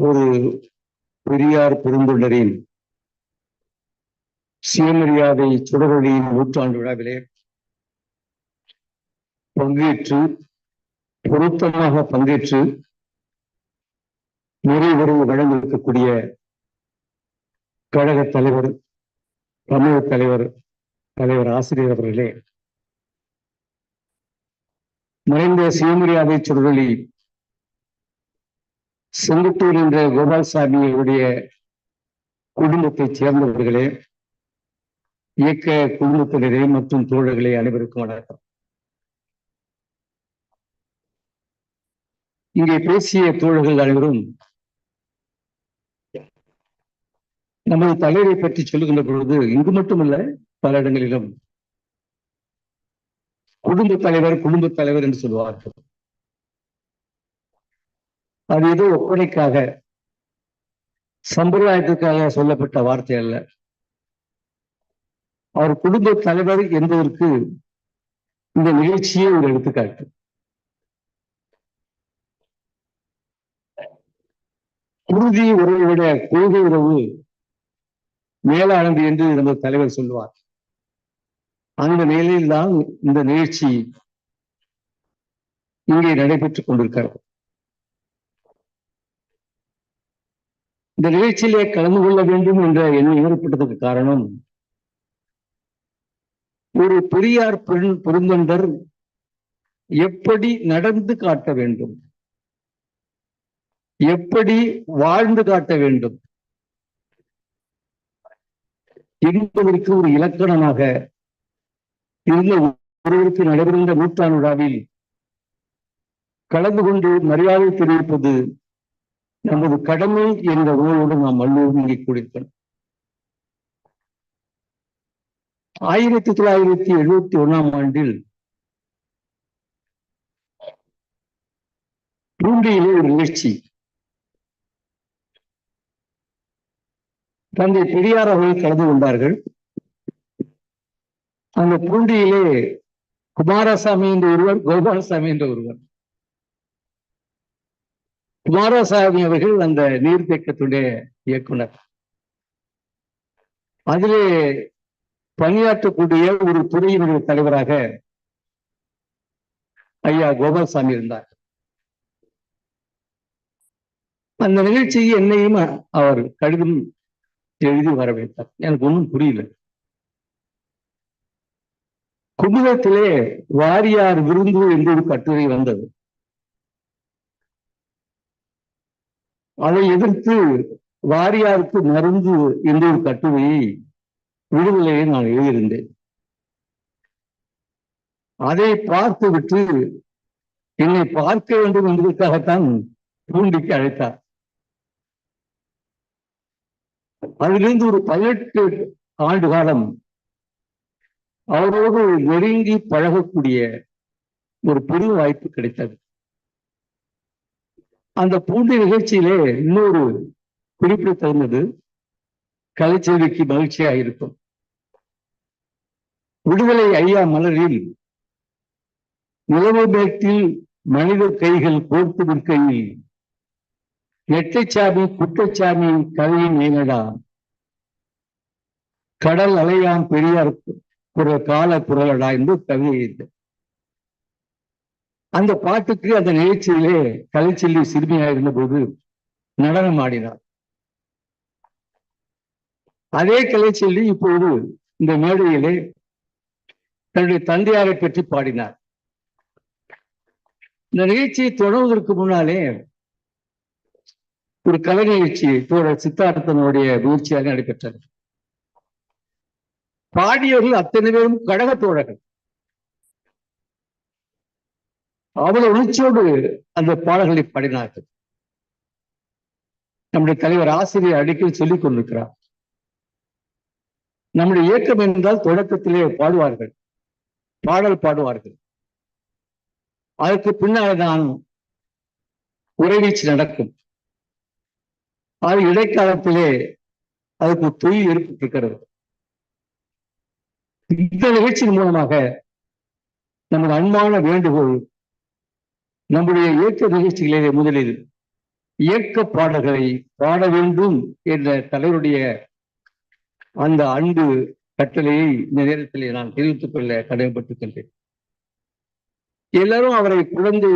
ஒரு பெரியார் பெருந்தொண்டரின் சுயமரியாதை சுடரொளியின் நூற்றாண்டு விழாவிலே பங்கேற்று பொருத்தமாக பங்கேற்று நிறைவுறவு வழங்கியிருக்கக்கூடிய கழக தலைவர் தமிழக தலைவர் தலைவர் ஆசிரியர் அவர்களே மறைந்த சுயமரியாதை சுடரொளி செங்குத்தூர் என்ற கோபால்சாமியுடைய குடும்பத்தைச் சேர்ந்தவர்களே இயக்க குடும்பத்தினரே மற்றும் தோழர்களே அனைவருக்கும் வணக்கம். இங்கே பேசிய தோழர்கள் அனைவரும் நமது தலைவரை பற்றி சொல்லுகின்ற பொழுது இங்கு மட்டுமல்ல பல இடங்களிலும் குடும்ப தலைவர் குடும்ப தலைவர் என்று சொல்லுவார்கள் அது ஏதோ ஒப்பனைக்காக சம்பிரதாயத்துக்காக சொல்லப்பட்ட வார்த்தை அல்ல. அவர் குடும்ப தலைவர் என்பதற்கு இந்த நிகழ்ச்சியே ஒரு எடுத்துக்காட்டு. குருதி உறவை விட கொள்கை உறவு மேலானது என்று நமது தலைவர் சொல்லுவார். அந்த நிலையில் தான் இந்த நிகழ்ச்சி இங்கே நடைபெற்றுக் கொண்டிருக்கிறது. இந்த நிகழ்ச்சியிலே கலந்து கொள்ள வேண்டும் என்ற எண்ணம் ஏற்பட்டதற்கு காரணம் ஒரு பெரியார் பெண் பெருந்தொண்டர் எப்படி நடந்து காட்ட வேண்டும் எப்படி வாழ்ந்து காட்ட வேண்டும் என்பதற்கு ஒரு இலக்கணமாக இருந்த ஒருவருக்கு நடைபெறுகின்ற நூற்றாண்டு விழாவில் கலந்து கொண்டு மரியாதை தெரிவிப்பது நமது கடமை என்ற உணர்வோடு நாம் எல்லோரும் இங்கே கூடியிருக்கிறோம் ஆயிரத்தி தொள்ளாயிரத்தி எழுபத்தி ஒண்ணாம் ஆண்டில் பூண்டியிலே ஒரு நிகழ்ச்சி. தந்தை பெரியார் அவர்கள் கலந்து கொண்டார்கள். அந்த பூண்டியிலே குமாரசாமி என்ற ஒருவர் கோபாலசாமி என்ற ஒருவர். குமாரசாமி அவர்கள் அந்த நீர்த்தேக்கத்துடைய இயக்குனர். அதிலே பணியாற்றக்கூடிய ஒரு துறையினுடைய தலைவராக ஐயா கோபால்சாமி இருந்தார். அந்த நிகழ்ச்சியை என்னையும் அவர் கடிதம் எழுதி வரவேற்றார் எனக்கு ஒன்றும் புரியல. குமுதத்திலே வாரியார் விருந்து என்று ஒரு கட்டுரை வந்தது. அதை எதிர்த்து வாரியாருக்கு மருந்து என்ற ஒரு கட்டுரையை விடுதலையை நான் எழுதியிருந்தேன். அதை பார்த்து விட்டு என்னை பார்க்க வேண்டும் என்பதற்காகத்தான் பூண்டிக்கு அழைத்தார். அதிலிருந்து ஒரு பதினெட்டு ஆண்டு காலம் அவரோடு நெருங்கி பழகக்கூடிய ஒரு பெரிய வாய்ப்பு கிடைத்தது. அந்த பூண்டி நிகழ்ச்சியிலே இன்னொரு குறிப்பிடத்தகுந்தது கலைச்செல்விக்கு மகிழ்ச்சியாக இருக்கும். விடுதலை ஐயா மலரில் நிலவு மேற்கில் மனித கைகள் கோர்த்து நிற்கையில் எட்டைச்சாமி குட்டச்சாமி கதையின் ஏனடா கடல் அலையாம் பெரியார் குரல் கால குரலடா என்று கவிதை அந்த பாட்டுக்கு அந்த நிகழ்ச்சியிலே கலைச்செல்வி சிறுமியாக இருந்தபோது நடனம் ஆடினார். அதே கலைச்செல்வி இப்போது இந்த மேடையிலே தன்னுடைய தந்தையாரை பற்றி பாடினார். இந்த நிகழ்ச்சியை தொடர்வதற்கு முன்னாலே ஒரு கலை நிகழ்ச்சி தோழர் சித்தார்த்தனுடைய முயற்சியாக நடைபெற்றது. பாடியவர்கள் அத்தனை பேரும் கழக தோழர்கள். அவ்வளவு உணர்ச்சியோடு அந்த பாடல்களை பாடினார்கள். நம்முடைய தலைவர் ஆசிரியர் அடிக்கடி சொல்லிக் கொண்டிருக்கிறார். நம்முடைய இயக்கம் என்றால் தொடக்கத்திலே பாடுவார்கள். பாடல் பாடுவார்கள். அதற்கு பின்னால் தான் உறைவீச்சு நடக்கும். அது இடைக்காலத்திலே அதுக்கு தொழில் ஏற்பட்டிருக்கிறது. இந்த நிகழ்ச்சியின் மூலமாக நமது அன்பான வேண்டுகோள் நம்முடைய இயக்க நிகழ்ச்சிகளிலே முதலில் இயக்க பாடல்களை பாட வேண்டும் என்ற தலைவருடைய அந்த அன்பு கட்டளையை இந்த நேரத்தில் நான் தெரிவித்துக் கொள்ள கடமைப்பட்டுக்கின்றேன் எல்லாரும் அவரை குழந்தை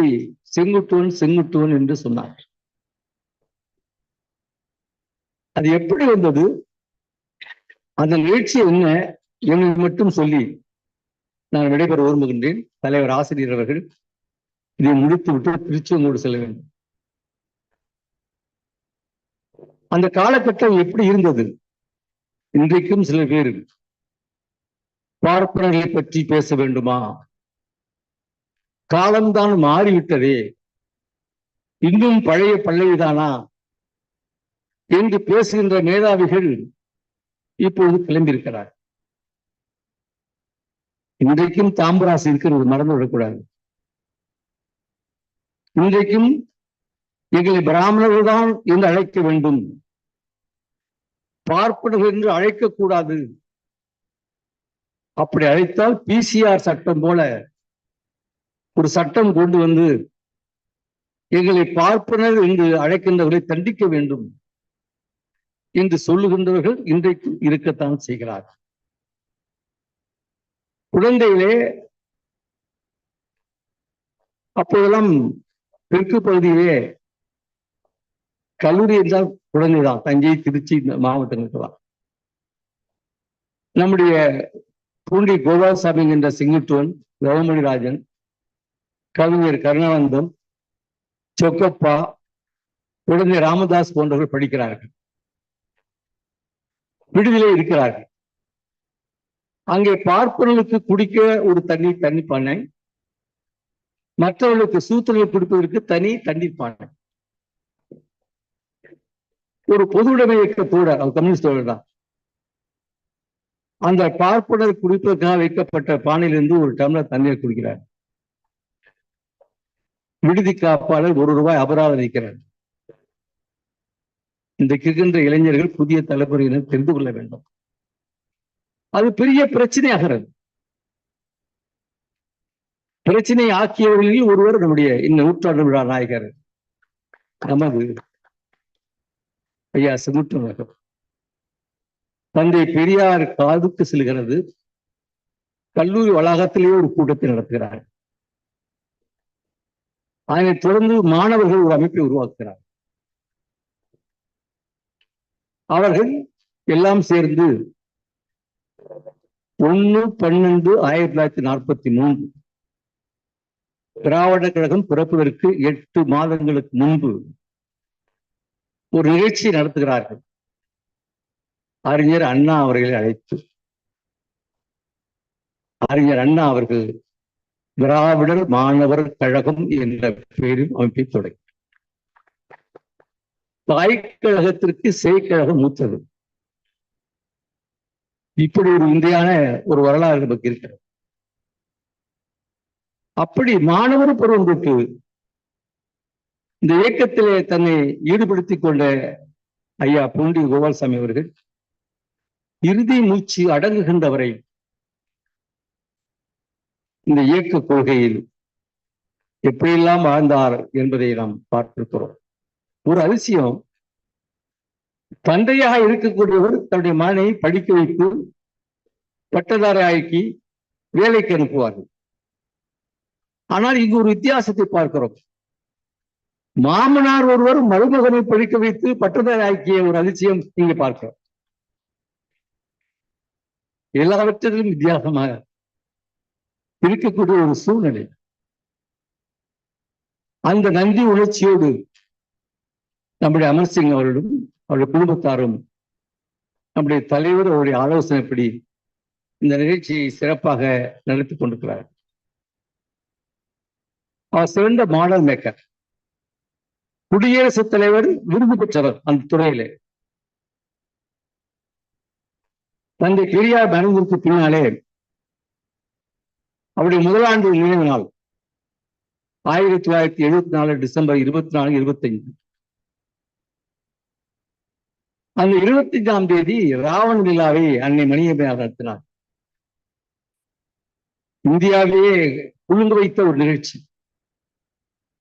செங்குட்டுவன் செங்குட்டுவன் என்று சொன்னார். அது எப்படி வந்தது? அந்த நிகழ்ச்சி என்ன? என்று மட்டும் சொல்லி நான் விடைபெற விரும்புகின்றேன். தலைவர் ஆசிரியர் அவர்கள் இதை முடித்து விட்டு திருச்செங்கோடு செல்ல வேண்டும். அந்த காலகட்டம் எப்படி இருந்தது? இன்றைக்கும் சில பேர் பார்ப்பனர்களை பற்றி பேச வேண்டுமா? காலம்தான் மாறிவிட்டதே. இன்னும் பழைய பள்ளவிதானா என்று பேசுகின்ற மேதாவிகள் இப்பொழுது கிளம்பியிருக்கிறார் இன்றைக்கும் தாம்பராசு இருக்கிறது மறந்து விடக்கூடாது. இன்றைக்கும் எங்களை பிராமணர்கள் தான் என்று அழைக்க வேண்டும். பார்ப்பனர்கள் என்று அழைக்கக்கூடாது அப்படி அழைத்தால் பிசிஆர் சட்டம் போல ஒரு சட்டம் கொண்டு வந்து எங்களை பார்ப்பனர் என்று அழைக்கின்றவர்களை தண்டிக்க வேண்டும் என்று சொல்லுகின்றவர்கள் இன்றைக்கும் இருக்கத்தான் செய்கிறார் குழந்தையிலே அப்போதெல்லாம் தெற்கு பகுதியிலே கல்லூரி என்றால் குழந்தைதான் தஞ்சை திருச்சி இந்த மாவட்டங்களுக்கு தான் நம்முடைய பூண்டி கோபாலசாமி என்ற சிங்கத்துவன் கவமணி ராஜன் கவிஞர் கருணானந்தம் சொக்கப்பா குழந்தை ராமதாஸ் போன்றவர்கள் படிக்கிறார்கள். விடுதலை இருக்கிறார்கள். அங்கே பார்ப்பனர்களுக்கு குடிக்க ஒரு தண்ணி தண்ணி பண்ணேன் மற்றவர்களுக்கு சூத்திரர்கள் கொடுப்பதற்கு தனி தண்ணீர் பானை. ஒரு பொது உடைமை இயக்கத்தோட அவர் கம்யூனிஸ்ட் தான். அந்த பார்ப்பனர் குடிப்பதற்காக வைக்கப்பட்ட பானையிலிருந்து ஒரு டம்ளர் தண்ணீர் குடிக்கிறார். விடுதி காப்பாளர் ஒரு ரூபாய் அபராதம் வைக்கிறார் இன்றைக்கு இருக்கின்ற இளைஞர்கள் புதிய தலைமுறையினர் தெரிந்து கொள்ள வேண்டும். அது பெரிய பிரச்சனையாகிறது. பிரச்சனை ஆக்கியவர்களில் ஒருவர் நம்முடைய இந்த நூற்றாண்டு விழா நாயகர். நமது ஐயா செங்குட்டு தந்தை பெரியார் காதுக்கு செல்கிறது. கல்லூரி வளாகத்திலேயே ஒரு கூட்டத்தை நடத்துகிறார். அதனைத் தொடர்ந்து மாணவர்கள் ஒரு அமைப்பை உருவாக்குகிறார். அவர்கள் எல்லாம் சேர்ந்து ஒன்னு பன்னெண்டு ஆயிரத்தி தொள்ளாயிரத்தி நாற்பத்தி மூன்று திராவிட கழகம் பிறப்பதற்கு எட்டு மாதங்களுக்கு முன்பு ஒரு நிகழ்ச்சி நடத்துகிறார்கள். அறிஞர் அண்ணா அவர்களை அழைத்து. அறிஞர் அண்ணா அவர்கள் திராவிடர் மாணவர் கழகம் என்ற பெயரில் அமைப்பை தொடங்கி. தாய்க்கழகத்திற்கு செய்கழகம் மூத்தது. இப்படி ஒரு இந்தியான ஒரு வரலாறு நமக்கு இருக்கிறது. அப்படி மாணவர் பருவம் தொட்டு இந்த இயக்கத்திலே தன்னை ஈடுபடுத்திக் கொண்ட ஐயா பூண்டி கோபால்சாமி அவர்கள் இறுதி மூச்சு அடங்குகின்றவரை இந்த இயக்க கொள்கையில் எப்படியெல்லாம் வாழ்ந்தார் என்பதை நாம் பார்த்திருக்கிறோம். ஒரு அதிசயம் தந்தையாக இருக்கக்கூடியவர் தன்னுடைய மகனை படிக்க வைத்து பட்டதாரி ஆக்கி வேலைக்கு அனுப்புவார்கள். ஆனால் இங்கு ஒரு வித்தியாசத்தை பார்க்கிறோம். மாமனார் ஒருவர் மருமகனை படிக்க வைத்து பட்டதாரி ஆக்கிய ஒரு அதிசயம் இங்கே பார்க்கிறோம். எல்லாவற்றிலும் வித்தியாசமாக இருக்கக்கூடிய ஒரு சூழ்நிலை. அந்த நன்றி உணர்ச்சியோடு நம்முடைய அமர்சிங் அவர்களும் அவருடைய குடும்பத்தாரும் நம்முடைய தலைவர் அவருடைய ஆலோசனைப்படி இந்த நிகழ்ச்சியை சிறப்பாக நடத்தி கொண்டிருக்கிறார் அவர் சிறந்த மாடல் மேக்கர் குடியரசுத் தலைவர் விருது பெற்றவர் அந்த துறையிலே. தந்தை பெரியார் மறைந்ததற்கு பின்னாலே அவருடைய முதலாண்டு நினைவு நாள் ஆயிரத்தி தொள்ளாயிரத்தி எழுபத்தி நாலு டிசம்பர் இருபத்தி நாலு இருபத்தைந்து. அந்த இருபத்தி அஞ்சாம் தேதி ராவண விழாவை அன்னை மணியம்மையார் நடத்தினார். இந்தியாவிலேயே குழுந்து வைத்த ஒரு நிகழ்ச்சி.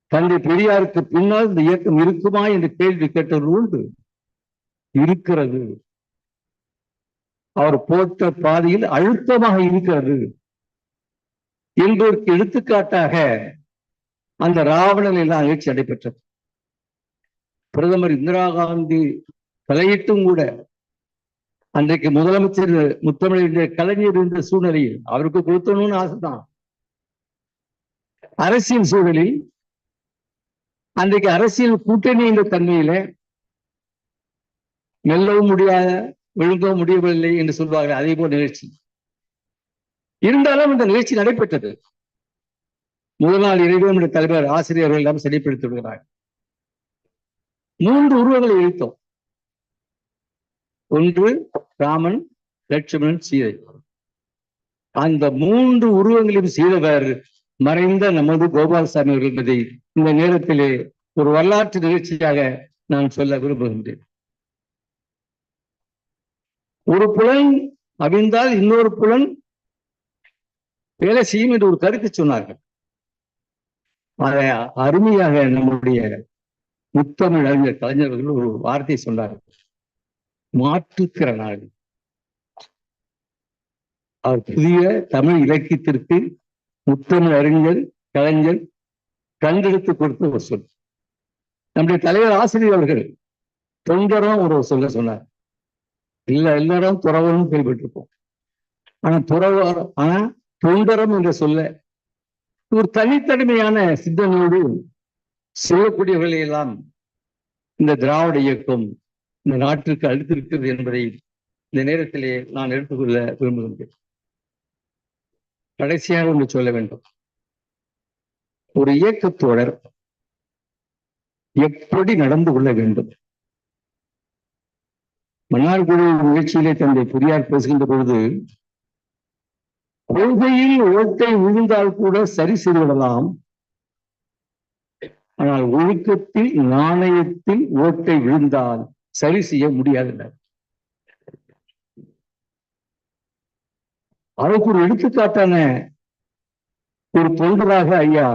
தந்தை பெரியாருக்கு பின்னால் இந்த இயக்கம் இருக்குமா என்று கேள்வி கேட்டது உண்டு. இருக்கிறது. அவர் போட்ட பாதையில் அழுத்தமாக இருக்கிறது. என்பதற்கு எடுத்துக்காட்டாக அந்த ராவணன் எல்லாம் நிகழ்ச்சி நடைபெற்றது. பிரதமர் இந்திரா காந்தி தலையிட்டும் கூட அன்றைக்கு முதலமைச்சர் முத்தமிழ் கலைஞர் இருந்த சூழ்நிலையில் அவருக்கு கொடுத்தணும்னு ஆசைதான். அரசியல் சூழலில் அன்றைக்கு அரசியல் கூட்டணி தன்மையில மெல்லவும் முடியாத விழுங்கவும் முடியவில்லை என்று சொல்வார்கள். அதே போல் நிகழ்ச்சி. இருந்தாலும் இந்த நிகழ்ச்சி நடைபெற்றது. முதல் நாள் இறைவன் என்ற தலைவர் ஆசிரியர்கள் எல்லாம் சரிப்படுத்தி விடுகிறார் மூன்று உருவங்களை இழுத்தோம். ஒன்று ராமன் லட்சுமணன் சீதை. அந்த மூன்று உருவங்களையும் செய்தவர் மறைந்த நமது கோபாலசாமி அவர்கள் என்பதை இந்த நேரத்திலே ஒரு வரலாற்று நிகழ்ச்சியாக நான் சொல்ல விரும்புகின்றேன். ஒரு புலன் அவிழ்ந்தால் இன்னொரு புலன் வேலை செய்யும் என்று ஒரு கருத்து சொன்னார்கள். அதை அருமையாக நம்முடைய முத்தமிழ் அறிஞர் கலைஞர்கள் ஒரு வார்த்தை சொன்னார்கள். மாற்றுத்திறனாளி. அவர் புதிய தமிழ் இலக்கியத்திற்கு முத்தமிழ் அறிஞர் கலைஞர் கண்டெடுத்து கொடுத்த ஒரு சொல். நம்முடைய தலைவர் ஆசிரியர் அவர்கள் தொண்டரும் ஒரு சொல்ல சொன்னார். இல்ல எல்லாரும் துறவரும் கேள்விப்பட்டிருப்போம். ஆனா துறவர் ஆனா தொண்டரம் என்ற சொல்ல ஒரு தனித்தன்மையான சிந்தனையோடு சொல்லக்கூடியவர்களை எல்லாம் இந்த திராவிட இயக்கம் இந்த நாட்டிற்கு அளித்திருக்கிறது என்பதை இந்த நேரத்திலே நான் எடுத்துக்கொள்ள விரும்புகின்றேன். கடைசியாக ஒன்று சொல்ல வேண்டும். ஒரு இயக்கத்தோடர் எப்படி நடந்து கொள்ள வேண்டும்? மன்னார்குடி நிகழ்ச்சியிலே தந்தை பெரியார் பேசுகின்ற பொழுது கொள்கையில் ஓட்டை விழுந்தால் கூட சரி செய்துவிடலாம் ஆனால் ஒழுக்கத்தில் நாணயத்தில் ஓட்டை விழுந்தால் சரி செய்ய முடியாது. அதற்கு ஒரு எடுத்துக்காட்டான ஒரு தொண்டராக ஐயா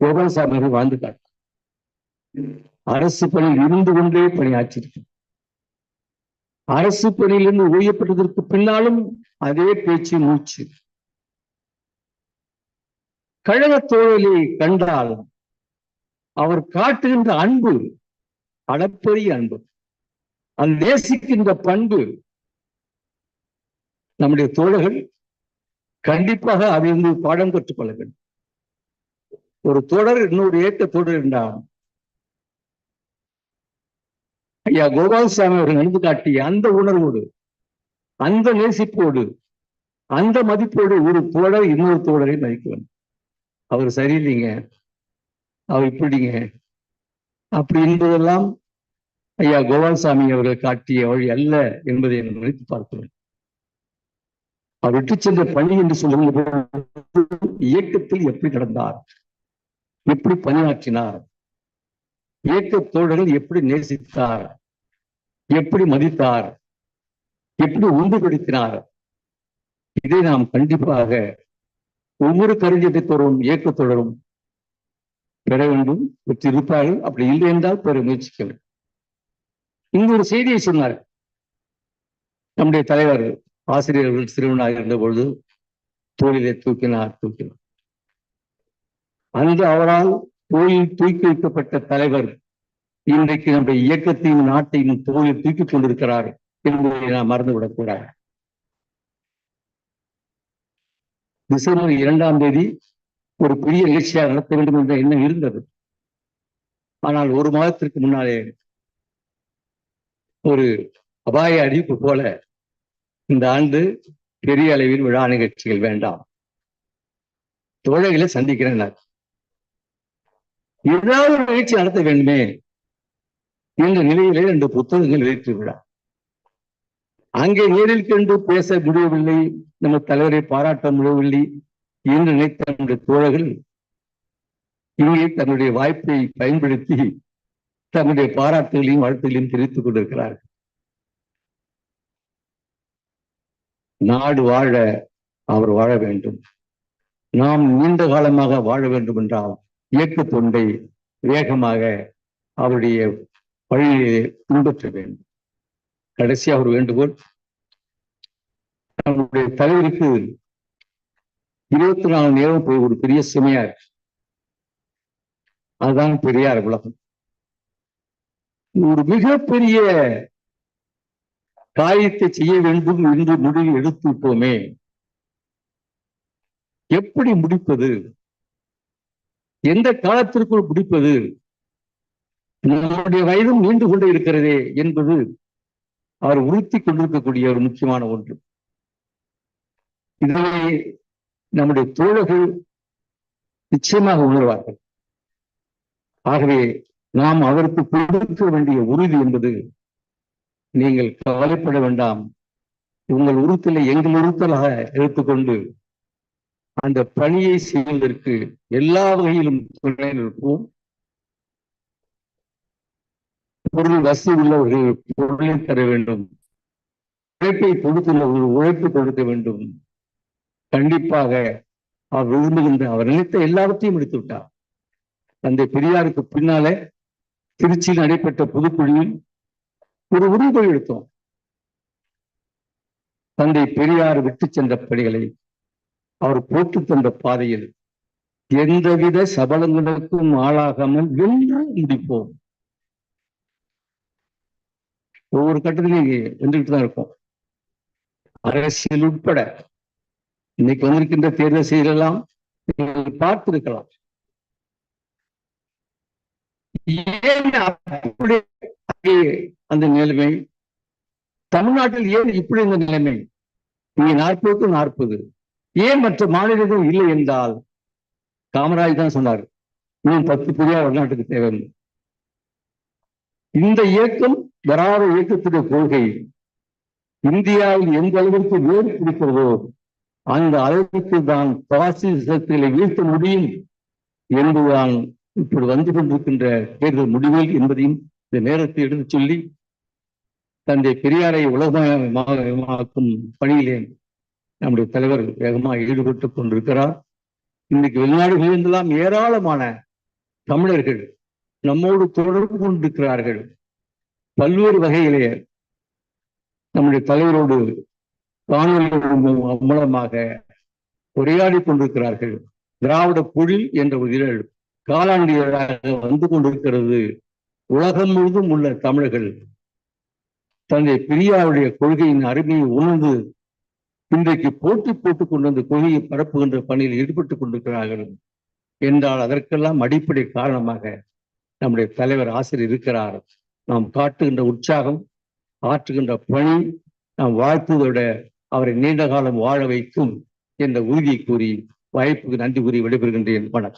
கோபாலசாமி அவர்கள் வாழ்ந்து காட்டார் அரசு பணியில் இருந்து கொண்டே பணியாற்றிருக்கு அரசு பணியிலிருந்து ஓய்யப்பட்டதற்கு பின்னாலும் அதே பேச்சு மூச்சு. கழக தோழலை கண்டால் அவர் காட்டுகின்ற அன்பு அளப்பரிய அன்பு அந்த நேசிக்கின்ற பண்பு நம்முடைய தோழர்கள் கண்டிப்பாக அறிந்து பாடம் கற்றுக்கொள்ள வேண்டும் ஒரு தொடர் இன்னொரு ஏற்ற தொடர் என்றால் ஐயா கோபாலசாமி அவர்கள் நடந்து காட்டிய அந்த உணர்வோடு அந்த நேசிப்போடு அந்த மதிப்போடு ஒரு தோழர் இன்னொரு தோழரை மதிக்க வேண்டும் அவர் சரியில்லைங்க. அவர் இப்படிங்க. அப்படி என்பதெல்லாம் ஐயா கோபாலசாமி அவர்கள் காட்டிய வழி அல்ல என்பதை நினைத்து பார்க்கிறேன் அவர் விட்டு சென்ற பணி என்று சொல்லுங்கள் இயக்கத்தில் எப்படி நடந்தார்? எப்படி பணியாற்றினார்? இயக்க தோழர்கள் எப்படி நேசித்தார்? எப்படி மதித்தார்? எப்படி ஒன்றுபடுத்தினார் இதை நாம் கண்டிப்பாக ஒவ்வொரு கருஞ்சட்டத்தோடும் இயக்கத்தோடரும் பெற வேண்டும் பெற்று இருப்பார்கள் அப்படி இல்லை என்றால் பெற முயற்சிக்க வேண்டும். இங்கு ஒரு செய்தியை சொன்னார். நம்முடைய தலைவர் ஆசிரியர்கள் சிறுவனாக இருந்த பொழுது தோளிலே தூக்கினார் தூக்கினார். அன்று அவரால் தோழில் தூக்கி வைக்கப்பட்ட தலைவர் இன்றைக்கு நம்முடைய இயக்கத்தையும் நாட்டையும் தோழில் தூக்கி கொண்டிருக்கிறார் என்பதை நாம் மறந்துவிடக் கூடாது. டிசம்பர் இரண்டாம் தேதி ஒரு பெரிய நிகழ்ச்சியாக நடத்த வேண்டும் என்ற எண்ணம் இருந்தது. ஆனால் ஒரு மாதத்திற்கு முன்னாலே ஒரு அபாய அறிவிப்பு போல இந்த ஆண்டு பெரிய அளவில் விழா நிகழ்ச்சிகள் வேண்டாம். தோழர்களை சந்திக்கிறேன் ஏதாவது ஒரு நிகழ்ச்சி நடத்த வேண்டுமே என்ற நிலையிலே இந்த புத்தகங்கள் வெளியிட்டு விழா. அங்கே நேரில் கண்டு பேச முடியவில்லை நம்ம தலைவரை பாராட்ட முடியவில்லை என்று நினைத்த நம்முடைய தோழர்கள் இங்கே தன்னுடைய வாய்ப்பை பயன்படுத்தி தன்னுடைய பாராட்டுகளையும் வாழ்த்துகளையும் தெரிவித்துக் கொண்டிருக்கிறார்கள். நாடு வாழ அவர் வாழ வேண்டும். நாம் நீண்ட காலமாக வாழ வேண்டும் என்றால் இயக்க தொண்டை வேகமாக அவருடைய வழியை பின்பற்ற வேண்டும். கடைசி ஒரு வேண்டுகோள். நம்முடைய தலைவருக்கு இருபத்தி நாலு நேரம் போய் ஒரு பெரிய சுமையா இருக்கு. அதுதான் பெரியார் உலகம். ஒரு மிகப்பெரிய காரியத்தை செய்ய வேண்டும் என்று முடிவு எடுத்து விட்டோமே எப்படி முடிப்பது? எந்த காலத்திற்குள் முடிப்பது? நம்முடைய வயதும் நீண்டு கொண்டே இருக்கிறதே என்பது அவர் உறுத்தி கொண்டிருக்கக்கூடிய ஒரு முக்கியமான ஒன்று. இதனை நம்முடைய தோழர்கள் நிச்சயமாக உணர்வார்கள். ஆகவே நாம் அவருக்கு கொடுக்க வேண்டிய உறுதி என்பது நீங்கள் கவலைப்பட வேண்டாம். உங்கள் உறுத்தலை எங்கள் உறுத்தலாக எடுத்துக்கொண்டு அந்த பணியை செய்வதற்கு எல்லா வகையிலும் துணை நிற்போம். பொருள் வசதி உள்ளவர்கள் பொருளை தர வேண்டும். உழைப்பை கொடுத்துள்ளவர்கள் உழைப்பு கொடுக்க வேண்டும். கண்டிப்பாக அவர் விரும்புகின்ற அவர் நினைத்த எல்லாவற்றையும் எடுத்து விட்டார். தந்தை பெரியாருக்கு பின்னாலே திருச்சியில் நடைபெற்ற பொதுக்குழுவில் ஒரு உறுதிமொழி எடுத்தோம். தந்தை பெரியார் விட்டு சென்ற பணிகளை அவர் போட்டு தந்த பாதையில் எந்தவித சபலங்களுக்கும் ஆளாகாமல் வென்று முடிப்போம். ஒவ்வொரு கட்டத்திலையும் வந்துகிட்டு தான் இருக்கும். அரசியல் உட்பட இன்னைக்கு வந்திருக்கின்ற தேர்தல் செய்தெல்லாம் நீங்கள் பார்த்திருக்கலாம். ஏன் அப்படி அந்த நிலைமை. தமிழ்நாட்டில் ஏன் இப்படி இந்த நிலைமை? இங்கே நாற்பதுக்கு நாற்பது. ஏன் மற்ற மாநிலங்கள் இல்லை என்றால்? காமராஜ் தான் சொன்னார் இன்னும் பத்து புதிய வெளிநாட்டுக்கு தேவை இந்த இயக்கம் வராத இயக்கத்துடைய கொள்கை இந்தியாவில் எந்த அளவிற்கு வேறு பிடிக்கிறதோ அந்த அளவிற்கு தான் பாசிசத்தை வீழ்த்த முடியும் என்பதுதான் இப்படி வந்து கொண்டிருக்கின்ற தேர்தல் முடிவுகள் என்பதையும் இந்த நேரத்தை எடுத்துச் சொல்லி தந்தை பெரியாரை உலகமயமாக்கும் பணியிலே நம்முடைய தலைவர் வேகமாக ஈடுபட்டுக் கொண்டிருக்கிறார். இன்னைக்கு வெளிநாடுகளிலிருந்தெல்லாம் ஏராளமான தமிழர்கள் நம்மோடு தொடர்பு கொண்டிருக்கிறார்கள். பல்வேறு வகையிலே நம்முடைய தலைவரோடு காணொலி மூலமாக உரையாடி கொண்டிருக்கிறார்கள். திராவிட பொழில் என்ற ஒரு இதழ் காலாண்டியராக வந்து கொண்டிருக்கிறது. உலகம் முழுதும் உள்ள தமிழர்கள் தந்தை பெரியாருடைய கொள்கையின் அருமையை உணர்ந்து இன்றைக்கு போட்டி போட்டுக் கொண்டு அந்த கொள்கையை பரப்புகின்ற பணியில் ஈடுபட்டுக் கொண்டிருக்கிறார்கள் என்றால் அதற்கெல்லாம் அடிப்படை காரணமாக நம்முடைய தலைவர் ஆசிரியர் இருக்கிறார். நாம் காட்டுகின்ற உற்சாகம் ஆற்றுகின்ற பணி நாம் வாழ்த்துவதோட அவரை நீண்ட காலம் வாழ வைக்கும் என்ற உறுதியை கூறி வாய்ப்புக்கு நன்றி கூறி விடைபெறுகின்றேன். வணக்கம்.